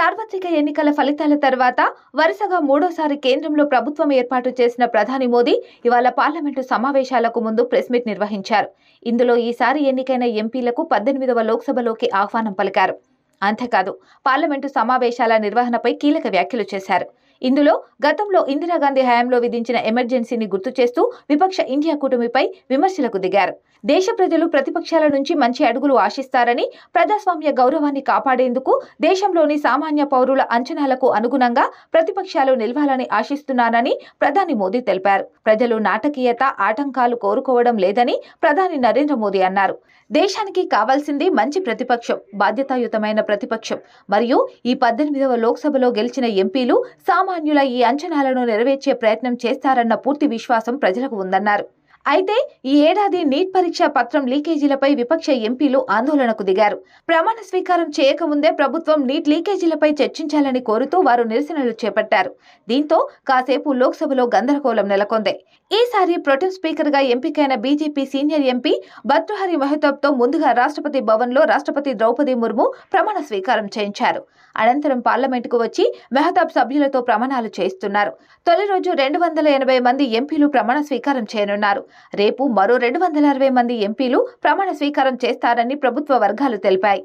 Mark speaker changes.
Speaker 1: సార్వత్రిక ఎన్నికల ఫలితాల తర్వాత వరుసగా మూడోసారి కేంద్రంలో ప్రభుత్వం ఏర్పాటు చేసిన ప్రధాని మోదీ ఇవాళ పార్లమెంటు సమావేశాలకు ముందు ప్రెస్ మీట్ నిర్వహించారు. ఇందులో ఈసారి ఎన్నికైన ఎంపీలకు పద్దెనిమిదవ లోక్సభలోకి ఆహ్వానం పలికారు. అంతేకాదు పార్లమెంటు సమావేశాల నిర్వహణపై కీలక వ్యాఖ్యలు చేశారు. ఇందులో గతంలో ఇందిరాగాంధీ హయాంలో విధించిన ఎమర్జెన్సీని గుర్తు చేస్తూ విపక్ష ఇండియా కూటమిపై విమర్శలకు దిగారు. దేశ ప్రజలు ప్రతిపక్షాల నుంచి మంచి అడుగులు ఆశిస్తారని ప్రజాస్వామ్య గౌరవాన్ని కాపాడేందుకు దేశంలోని సామాన్య పౌరుల అంచనాలకు అనుగుణంగా ప్రతిపక్షాలు నిలవాలని ఆశిస్తున్నానని ప్రధాని మోదీ తెలిపారు. ప్రజలు నాటకీయత ఆటంకాలు కోరుకోవడం లేదని ప్రధాని నరేంద్ర మోదీ అన్నారు. దేశానికి కావాల్సింది మంచి ప్రతిపక్షం బాధ్యతాయుతమైన ప్రతిపక్షం. మరియు ఈ పద్దెనిమిదవ లోక్సభలో గెలిచిన ఎంపీలు సామాన్యుల ఈ అంచనాలను నెరవేర్చే ప్రయత్నం చేస్తారన్న పూర్తి విశ్వాసం ప్రజలకు ఉందన్నారు. అయితే ఈ ఏడాది నీట్ పరీక్ష పత్రం లీకేజీలపై విపక్ష ఎంపీలు ఆందోళనకు దిగారు. ప్రమాణ స్వీకారం చేయకముందే ప్రభుత్వం నీట్ లీకేజీలపై చర్చించాలని కోరుతూ వారు నిరసనలు చేపట్టారు. దీంతో కాసేపు లోక్సభలో గందరగోళం నెలకొంది. ఈసారి ప్రొటెం స్పీకర్గా ఎంపికైన బీజేపీ సీనియర్ ఎంపీ భర్తృహరి మహతాబ్తో ముందుగా రాష్ట్రపతి భవన్లో రాష్ట్రపతి ద్రౌపది ముర్ము ప్రమాణ స్వీకారం చేయించారు. అనంతరం పార్లమెంటుకు వచ్చి మెహతాబ్ సభ్యులతో ప్రమాణాలు చేయిస్తున్నారు. తొలి రోజు రెండు వందల ఎనభై మంది ఎంపీలు ప్రమాణ స్వీకారం చేయనున్నారు. రేపు మరో రెండు వందల అరవై మంది ఎంపీలు ప్రమాణ స్వీకారం చేస్తారని ప్రభుత్వ వర్గాలు తెలిపాయి.